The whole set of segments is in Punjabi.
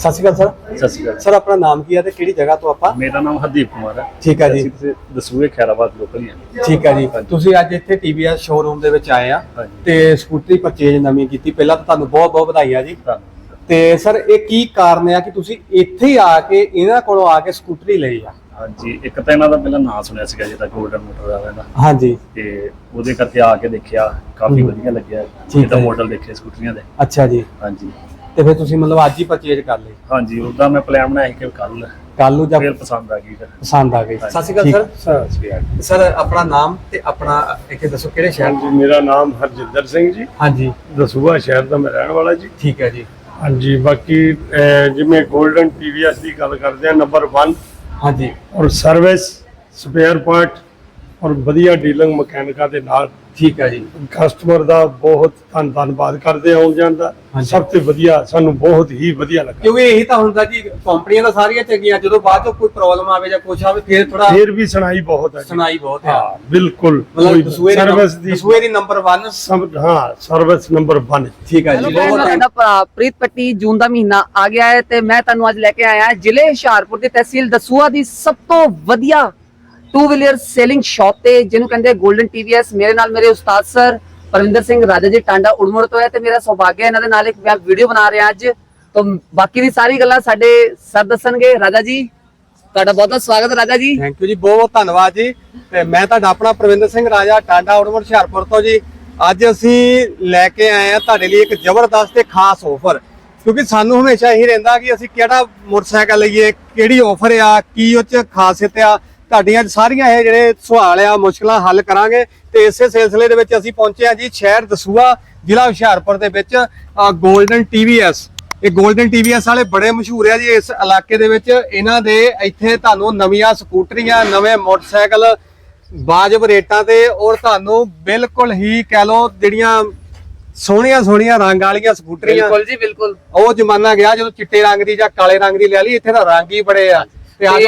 ਸਤਿ ਸ਼੍ਰੀ ਅਕਾਲ ਸਰ। ਸਤਿ ਸ਼੍ਰੀ ਅਕਾਲ। ਸਰ ਆਪਣਾ ਨਾਮ ਕੀ ਹੈ ਤੇ ਕਿਹੜੀ ਜਗ੍ਹਾ ਤੋਂ ਆਪਾਂ? ਮੇਰਾ ਨਾਮ ਹਰਦੀਪ ਕੁਮਾਰ ਹੈ। ਠੀਕ ਹੈ ਜੀ। ਅਸੀਂ ਦਸੂਏ ਖੈਰਾਬਾਦ ਲੋਕਲ ਹੀ ਹਾਂ। ਠੀਕ ਹੈ ਜੀ। ਤੁਸੀਂ ਅੱਜ ਇੱਥੇ ਟੀਵੀਐਸ ਸ਼ੋਰੂਮ ਦੇ ਵਿੱਚ ਆਏ ਆ ਹਾਂਜੀ। ਤੇ ਸਕੂਟਰੀ ਪਰਚੇਜ ਨਵੀਂ ਕੀਤੀ। ਪਹਿਲਾਂ ਤਾਂ ਤੁਹਾਨੂੰ ਬਹੁਤ ਬਹੁਤ ਵਧਾਈਆਂ ਜੀ। ਧੰਨਵਾਦ। ਤੇ ਸਰ ਇਹ ਕੀ ਕਾਰਨ ਆ ਕਿ ਤੁਸੀਂ ਇੱਥੇ ਹੀ ਆ ਕੇ ਇਹਨਾਂ ਕੋਲੋਂ ਆ ਕੇ ਸਕੂਟਰੀ ਲਈ ਆ? ਹਾਂਜੀ। ਇੱਕ ਤਾਂ ਇਹਨਾਂ ਦਾ ਪਹਿਲਾਂ ਨਾਂ ਸੁਣਿਆ ਸੀਗਾ ਜਿਹਦਾ ਗੋਲਡਨ ਮੋਟਰ ਵਾਲਿਆਂ ਦਾ। ਹਾਂਜੀ। ਤੇ ਉਹਦੇ ਕਰਕੇ ਆ ਕੇ ਦੇਖਿਆ। ਕਾਫੀ ਹਮ। ਵਧੀਆ ਲੱਗਿਆ। ਠੀਕ ਹੈ। ਮਾਡਲ ਦੇਖੇ ਸਕੂਟਰੀਆਂ ਦੇ। ਅੱਛਾ ਜੀ। ਹਾਂਜੀ। ਤੇ ਫਿਰ ਤੁਸੀਂ ਮਤਲਬ ਅੱਜ ਹੀ ਪਰਚੇਜ ਕਰ ਲਈ ਹਾਂਜੀ ਉਹਦਾ ਮੈਂ ਪਲਾਨ ਬਣਾਇਆ ਸੀ ਕਿ ਕੱਲ ਕੱਲ ਨੂੰ ਜਦ ਫਿਰ ਪਸੰਦ ਆ ਗਈ ਫਿਰ। ਪਸੰਦ ਆ ਗਈ। ਸਤਿ ਸ਼੍ਰੀ ਅਕਾਲ ਸਰ। ਸਰ ਸਰ ਆਪਣਾ ਨਾਮ ਤੇ ਆਪਣਾ ਇੱਥੇ ਦੱਸੋ ਕਿਹੜੇ ਸ਼ਹਿਰ ਹਾਂਜੀ ਮੇਰਾ ਨਾਮ ਹਰਜਿੰਦਰ ਸਿੰਘ ਜੀ। ਹਾਂਜੀ। ਦਸੂਹਾ ਸ਼ਹਿਰ ਦਾ ਮੈਂ ਰਹਿਣ ਵਾਲਾ ਜੀ। ਠੀਕ ਹੈ ਜੀ। ਹਾਂਜੀ ਬਾਕੀ ਅਹ, ਜਿਵੇਂ 골ਡਨ ਟੀਵੀਐਸ ਦੀ ਗੱਲ ਕਰਦੇ ਆ ਨੰਬਰ 1 ਹਾਂਜੀ। ਔਰ ਸਰਵਿਸ ਸਪੇਅਰ ਪਾਰਟ ਔਰ ਵਧੀਆ ਡੀਲਿੰਗ ਮਕੈਨਿਕਾਂ ਦੇ ਨਾਲ ਠੀਕ ਹੈ ਜੀ। ਕਸਟਮਰ ਦਾ ਬਹੁਤ ਧੰਨ ਧੰਨਵਾਦ ਕਰਦੇ ਆਉਣ ਜਾਣ ਦਾ। ਸਭ ਤੋਂ ਵਧੀਆ ਸਾਨੂੰ ਬਹੁਤ ਹੀ ਵਧੀਆ ਲੱਗਾ। ਕਿਉਂਕਿ ਇਹੀ ਤਾਂ ਹੁੰਦਾ ਜੀ ਕੰਪਨੀਆਂ ਤਾਂ ਸਾਰੀਆਂ ਚੰਗੀਆਂ ਜਦੋਂ ਬਾਅਦ ਚੋਂ ਕੋਈ ਪ੍ਰੋਬਲਮ ਆਵੇ ਜਾਂ ਕੁਝ ਆਵੇ ਫਿਰ ਥੋੜਾ ਫੇਰ ਵੀ ਸੁਣਾਈ ਬਹੁਤ ਹੈ ਜੀ। ਸੁਣਾਈ ਬਹੁਤ ਹਾਂ। ਬਿਲਕੁਲ ਦੀ ਸਰਵਿਸ ਦੀ ਦਸੂਏ ਦੀ ਨੰਬਰ 1 ਸਭ ਹਾਂ ਸਰਵਿਸ ਨੰਬਰ 1 ਠੀਕ ਹੈ ਜੀ ਬਹੁਤ ਪ੍ਰੀਤ ਪੱਟੀ ਜੂਨ ਦਾ ਮਹੀਨਾ ਆ ਗਿਆ ਹੈ ਤੇ ਮੈਂ ਤੁਹਾਨੂੰ ਅੱਜ ਲੈ ਕੇ ਆਇਆ ਹਾਂ ਜ਼ਿਲ੍ਹੇ ਹੁਸ਼ਿਆਰਪੁਰ ਦੀ ਤਹਿਸੀਲ ਦਸੂਆ ਦੀ ਸਭ ਤੋਂ ਵਧੀਆ ਟੂ ਵੀਲਰ ਸੇਲਿੰਗ ਸ਼ਾਪ ਤੇ ਜਿਹਨੂੰ ਕਹਿੰਦੇ 골ਡਨ ਟੀਵੀਐਸ ਮੇਰੇ ਨਾਲ ਮੇਰੇ ਉਸਤਾਦ ਸਰ ਪਰਵਿੰਦਰ ਸਿੰਘ, ਰਾਜਾ ਜੀ ਟਾਂਡਾ ਉੜਮੁੜ ਤੋਂ ਹੈ ਤੇ ਮੇਰਾ ਸੌਭਾਗਿਆ ਇਹਨਾਂ ਦੇ ਨਾਲ ਇੱਕ ਮੈਂ ਵੀਡੀਓ ਬਣਾ ਰਿਹਾ ਅੱਜ। ਤਾਂ ਬਾਕੀ ਦੀ ਸਾਰੀ ਗੱਲਾਂ ਸਾਡੇ ਸਰ ਦੱਸਣਗੇ। ਰਾਜਾ ਜੀ, ਤੁਹਾਡਾ ਬਹੁਤ ਬਹੁਤ ਸਵਾਗਤ ਹੈ ਰਾਜਾ ਜੀ। ਥੈਂਕ ਯੂ ਜੀ, ਬਹੁਤ ਬਹੁਤ ਧੰਨਵਾਦ ਜੀ। ਤੇ ਮੈਂ ਤੁਹਾਡਾ ਆਪਣਾ ਪ੍ਰਵਿੰਦਰ ਸਿੰਘ, ਰਾਜਾ ਟਾਂਡਾ ਉੜਮਰ ਹੁਸ਼ਿਆਰਪੁਰ ਤੋਂ ਜੀ। ਅੱਜ ਅਸੀਂ ਲੈ ਕੇ ਆਏ ਆ ਤੁਹਾਡੇ ਲਈ ਇੱਕ ਜ਼ਬਰਦਸਤ ਤੇ ਖਾਸ ਆਫਰ ਕਿਉਂਕਿ ਸਾਨੂੰ ਹਮੇਸ਼ਾ ਇਹੀ ਰਹਿੰਦਾ ਕਿ ਅਸੀਂ ਕਿਹੜਾ ਮੋਟਰਸਾਈਕਲ ਲਈਏ, ਕਿਹੜੀ ਆਫਰ ਆ, ਕੀ ਉਹ ਚ ਖਾਸੀਅਤ ਆ ਤੁਹਾਡੀਆਂ ਸਾਰੀਆਂ ਇਹ ਜਿਹੜੇ ਸਵਾਲ ਆ ਮੁਸ਼ਕਲਾਂ ਹੱਲ ਕਰਾਂਗੇ ਤੇ ਇਸੇ ਸਿਲਸਿਲੇ ਦੇ ਵਿੱਚ ਅਸੀਂ ਪਹੁੰਚੇ ਆ ਜੀ ਸ਼ਹਿਰ ਦਸੂਆ ਜ਼ਿਲ੍ਹਾ ਹੁਸ਼ਿਆਰਪੁਰ ਦੇ ਵਿੱਚ 골ਡਨ ਟੀਵੀਐਸ ਇਹ 골ਡਨ ਟੀਵੀਐਸ ਵਾਲੇ ਬੜੇ ਮਸ਼ਹੂਰ ਆ ਜੀ ਇਸ ਇਲਾਕੇ ਦੇ ਵਿੱਚ। ਇਹਨਾਂ ਦੇ ਇੱਥੇ ਤੁਹਾਨੂੰ ਨਵੀਆਂ ਸਕੂਟਰੀਆਂ ਨਵੇਂ ਮੋਟਰਸਾਈਕਲ ਵਾਜਬ ਰੇਟਾਂ ਤੇ ਔਰ ਤੁਹਾਨੂੰ ਬਿਲਕੁਲ ਹੀ ਕਹਿ ਲਓ ਜਿਹੜੀਆਂ ਸੋਹਣੀਆਂ ਸੋਹਣੀਆਂ ਰੰਗ ਵਾਲੀਆਂ ਸਕੂਟਰੀਆਂ। ਬਿਲਕੁਲ ਜੀ ਬਿਲਕੁਲ। ਉਹ ਜ਼ਮਾਨਾ ਗਿਆ ਜਦੋਂ ਚਿੱਟੇ ਰੰਗ ਦੀ ਜਾਂ ਕਾਲੇ ਰੰਗ ਦੀ ਲੈ ਲਈ ਇੱਥੇ ਤਾਂ ਰੰਗ ਹੀ ਬੜੇ ਆ। ਤੇ ਆ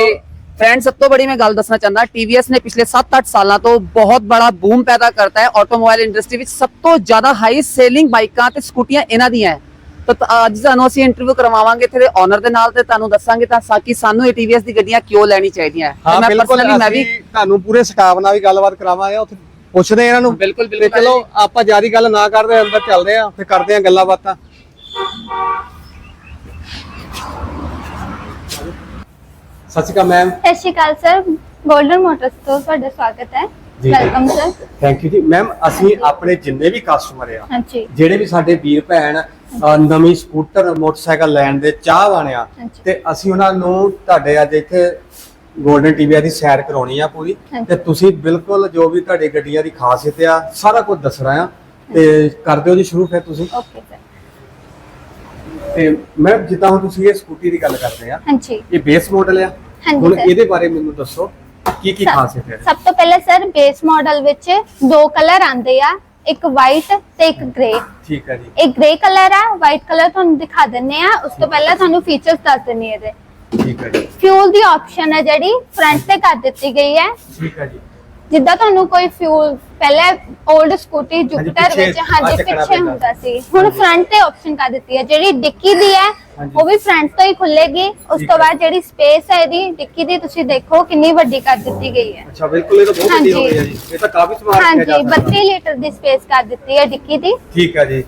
ਫਰੈਂਡ ਸਭ ਤੋਂ ਬੜੀ ਮੈਂ ਗੱਲ ਦੱਸਣਾ ਚਾਹੁੰਦਾ TVS ਨੇ ਪਿਛਲੇ 7-8 ਸਾਲਾਂ ਤੋਂ ਬਹੁਤ ਬੜਾ ਬੂਮ ਪੈਦਾ ਕਰਤਾ ਹੈ ਆਟੋਮੋਬਾਈਲ ਇੰਡਸਟਰੀ ਵਿੱਚ। ਸਭ ਤੋਂ ਜ਼ਿਆਦਾ ਹਾਈ ਸੇਲਿੰਗ ਬਾਈਕਾਂ ਤੇ ਸਕੂਟੀਆਂ ਇਹਨਾਂ ਦੀਆਂ ਹੈ। ਤਾਂ ਅੱਜ ਤੁਹਾਨੂੰ ਅਸੀਂ ਇੰਟਰਵਿਊ ਕਰਵਾਵਾਂਗੇ ਇੱਥੇ ਦੇ ਓਨਰ ਦੇ ਨਾਲ ਤੇ ਤੁਹਾਨੂੰ ਦੱਸਾਂਗੇ ਤਾਂ ਸਾ ਕਿ ਸਾਨੂੰ ਇਹ TVS ਦੀ ਗੱਡੀਆਂ ਕਿਉਂ ਲੈਣੀ ਚਾਹੀਦੀਆਂ ਹੈ। ਮੈਂ personally ਮੈਂ ਵੀ ਤੁਹਾਨੂੰ ਪੂਰੇ ਸਟਾਫ ਨਾਲ ਵੀ ਗੱਲਬਾਤ ਕਰਾਵਾਂਗੇ ਉੱਥੇ ਪੁੱਛਦੇ ਇਹਨਾਂ ਨੂੰ। ਬਿਲਕੁਲ, ਬਿਲਕੁਲ ਚਲੋ ਆਪਾਂ ਜ਼ਿਆਦਾ ਗੱਲ ਨਾ ਕਰਦੇ ਅੰਦਰ ਚੱਲਦੇ ਆ ਫਿਰ ਕਰਦੇ ਆ ਗੱਲਾਂ ਬਾਤਾਂ। ਸਤਿ ਸ਼੍ਰੀ ਅਕਾਲ ਮੈਮ ਸਤਿ ਸ਼੍ਰੀ ਅਕਾਲ ਸਰ 골ਡਨ ਮੋਟਰਸ ਤੋਂ ਤੁਹਾਡਾ ਸਵਾਗਤ ਹੈ। ਜੀ। ਵੈਲਕਮ ਸਰ ਥੈਂਕ ਯੂ ਜੀ। ਮੈਮ ਅਸੀਂ ਆਪਣੇ ਜਿੰਨੇ ਵੀ ਕਸਟਮਰ ਆ ਹਾਂਜੀ। ਜਿਹੜੇ ਵੀ ਸਾਡੇ ਵੀਰ ਭੈਣ ਅ, ਨਵੀਂ ਸਕੂਟਰ ਮੋਟਰਸਾਈਕਲ ਲੈਣ ਦੇ ਚਾਹਵਾਨ ਆ ਹਾਂਜੀ। ਤੇ ਅਸੀਂ ਉਹਨਾਂ ਨੂੰ ਤੁਹਾਡੇ ਅੱਜ ਇੱਥੇ 골ਡਨ ਟੀਵੀ ਦੀ ਸੈਰ ਕਰਾਉਣੀ ਆ ਪੂਰੀ। ਹਾਂਜੀ। ਤੇ ਤੁਸੀਂ ਬਿਲਕੁਲ ਜੋ ਵੀ ਤੁਹਾਡੀ ਗੱਡੀਆਂ ਦੀ ਖਾਸੀਅਤ ਆ ਸਾਰਾ ਕੁਝ ਦੱਸਣਾ ਆ। ਤੇ ਕਰ ਦਿਓ ਜੀ ਸ਼ੁਰੂ ਫਿਰ ਤੁਸੀਂ। ਓਕੇ ਸਰ ਤੇ ਮੈਂ ਜਿੱਦਾਂ ਹੁਣ ਤੁਸੀਂ ਇਹ ਸਕੂਟੀ ਦੀ ਗੱਲ ਕਰਦੇ ਆ ਹਾਂਜੀ। ਇਹ ਬੇਸ ਮਾਡਲ ਆ? ਹਾਂਜੀ ਹੁਣ। ਇਹਦੇ ਬਾਰੇ ਮੈਨੂੰ ਦੱਸੋ ਕੀ ਕੀ ਖਾਸੀਅਤ ਹੈ? ਸਭ ਤੋਂ ਪਹਿਲਾਂ ਸਰ ਬੇਸ ਮਾਡਲ ਵਿੱਚ ਦੋ ਕਲਰ ਆਉਂਦੇ ਆ ਇੱਕ ਵਾਈਟ ਤੇ ਇੱਕ ਗ੍ਰੇ ਠੀਕ ਹੈ ਜੀ। ਇਹ ਗ੍ਰੇ ਕਲਰ ਆ ਵਾਈਟ ਕਲਰ ਤੁਹਾਨੂੰ ਦਿਖਾ ਦਿੰਨੇ ਆ ਉਸ ਤੋਂ ਪਹਿਲਾਂ ਤੁਹਾਨੂੰ ਫੀਚਰਸ ਦੱਸ ਦਿੰਨੀ ਆ ਇਹਦੇ। ਠੀਕ ਹੈ ਜੀ। ਫਿਊਲ ਦੀ ਆਪਸ਼ਨ ਹੈ ਜਿਹੜੀ ਫਰੰਟ ਤੇ ਕਰ ਦਿੱਤੀ ਗਈ ਹੈ। ਠੀਕ ਹੈ ਜੀ। ਜਿੱਦਾਂ ਤੁਹਾਨੂੰ ਕੋਈ ਫਿਊਲ ਪਹਿਲੇ 올ਡ ਸਕੂਟੀ ਜੁਪੀਟਰ ਪਿੱਛੇ ਵਿੱਚ ਹਾਂਜੀ ਪਿੱਛੇ ਪੈਂਦਾ। ਹੁੰਦਾ ਸੀ। ਹੁਣ ਫਰੰਟ ਤੇ ਆਪਸ਼ਨ ਕਰ ਦਿੱਤੀ ਹੈ। ਜਿਹੜੀ ਡਿੱਕੀ ਦੀ ਹੈ ਹਾਂਜੀ। ਉਹ ਵੀ ਫਰੰਟ ਤੋਂ ਹੀ ਖੁੱਲੇਗੀ। ਉਸ ਠੀਕ ਤੋਂ ਹੈ। ਬਾਅਦ ਜਿਹੜੀ ਸਪੇਸ ਹੈ ਇਹਦੀ ਡਿੱਕੀ ਦੀ ਤੁਸੀਂ ਦੇਖੋ ਕਿੰਨੀ ਵੱਡੀ ਕਰ ਦਿੱਤੀ ਗਈ ਹੈ। ਅੱਛਾ ਬਿਲਕੁਲ ਇਹ ਤਾਂ ਬਹੁਤ ਵੱਡੀ ਹੋ। ਗਈ ਹੈ ਜੀ। ਇਹ ਤਾਂ ਕਾਫੀ ਸਮਾਰਟ ਹੈ ਹਾਂਜੀ 32 ਲੀਟਰ ਦੀ ਸਪੇਸ ਕਰ ਦਿੱਤੀ ਹੈ ਡਿੱਕੀ ਦੀ। ਠੀਕ ਹੈ ਜੀ।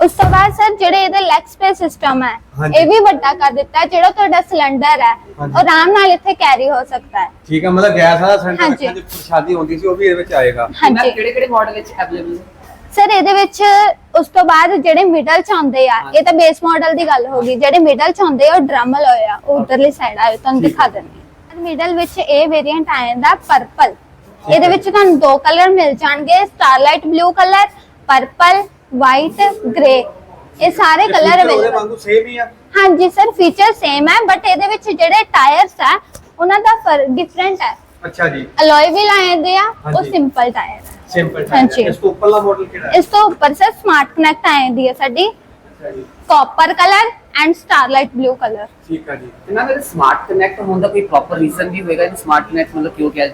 ਉਸ ਤੋਂ ਬਾਅਦ ਸਰ ਜਿਹੜੇ ਇਹਦੇ ਲੈਗ ਸਪੇਸ ਸਿਸਟਮ ਹੈ ਹਾਂਜੀ। ਇਹ ਵੀ ਵੱਡਾ ਕਰ ਦਿੱਤਾ ਹੈ ਜਿਹੜਾ ਤੁਹਾਡਾ ਸਿਲੰਡਰ ਹੈ ਹਾਂਜੀ। ਉਹ ਆਰਾਮ ਨਾਲ ਇੱਥੇ ਕੈਰੀ ਹੋ ਸਕਦਾ ਹੈ। ਠੀਕ ਹੈ ਮਤਲਬ ਗੈਸ ਵਾਲਾ ਸਿਲੰਡਰ ਹਾਂਜੀ। ਰੱਖਣ ਦੀ ਪ੍ਰਸ਼ਾਦੀ ਹੁੰਦੀ ਸੀ ਉਹ ਵੀ ਇਹਦੇ ਵਿੱਚ ਆਏਗਾ। ਹਾਂਜੀ। ਕਿਹੜੇ ਕਿਹੜੇ ਮਾਡਲ ਵਿੱਚ ਅਵੇਲੇਬਲ ਸਰ ਇਹਦੇ ਵਿੱਚ ਉਸ ਤੋਂ ਬਾਅਦ ਜਿਹੜੇ ਮਿਡਲ ਚ ਆਉਂਦੇ ਆ ਇਹ ਤਾਂ ਬੇਸ ਮਾਡਲ ਦੀ ਗੱਲ ਹੋ ਗਈ ਜਿਹੜੇ ਮਿਡਲ ਚ ਆਉਂਦੇ ਆ ਉਹ ਡਰਮਲ ਹੋਏ ਆ ਉਹ ਉਧਰਲੀ ਸਾਈਡ ਆਏ ਤੁਹਾਨੂੰ ਠੀਕ ਦਿਖਾ ਦਿੰਦੀ ਮਿਡਲ ਵਿੱਚ ਇਹ ਵੇਰੀਐਂਟ ਆ ਜਾਂਦਾ ਪਰਪਲ ਇਹਦੇ ਵਿੱਚ ਤੁਹਾਨੂੰ ਦੋ ਕਲਰ ਮਿਲ ਜਾਣਗੇ Starlight blue colour purple white grey ਇਹ ਸਾਰੇ ਕਲਰ ਉਹਦੇ ਅਵੇਲੇਬਲ ਵਾਂਗੂ ਸੇਮ ਹੀ ਆ? ਹਾਂਜੀ ਸਰ ਫੀਚਰ ਸੇਮ ਹੈ ਬਟ ਇਹਦੇ ਵਿੱਚ ਜਿਹੜੇ ਟਾਇਰਸ ਆ ਉਹਨਾਂ ਦਾ ਫ਼ਰਕ ਡਿਫਰੈਂਟ ਹੈ। ਅੱਛਾ ਜੀ। ਅਲੋਏ ਵੀ ਲਾਏ ਆ ਉਹ ਹਾਂਜੀ। ਸਿੰਪਲ ਟਾਇਰ ਹੈ। ਸਿੰਪਲ ਹਾਂਜੀ। ਇਸ ਤੋਂ ਉੱਪਰਲਾ ਮਾਡਲ ਕਿਹੜਾ ਹੈ? ਇਸ ਤੋਂ ਉੱਪਰ ਸਰ ਸਮਾਰਟ ਕਨੈਕਟ ਆਏ ਦੀ ਹੈ ਸਾਡੀ। ਅੱਛਾ ਜੀ। Copper colour and Starlight blue colour ਠੀਕ ਹੈ ਜੀ। ਇਹਨਾਂ ਦੇ ਸਮਾਰਟ ਕਨੈਕਟ ਹੋਣ ਦਾ ਕੋਈ ਪ੍ਰੋਪਰ ਰੀਜ਼ਨ ਵੀ ਹੋਏਗਾ? ਇਹ ਸਮਾਰਟ ਕਨੈਕਟ ਮਤਲਬ ਕਿਉਂ ਕਿਹਾ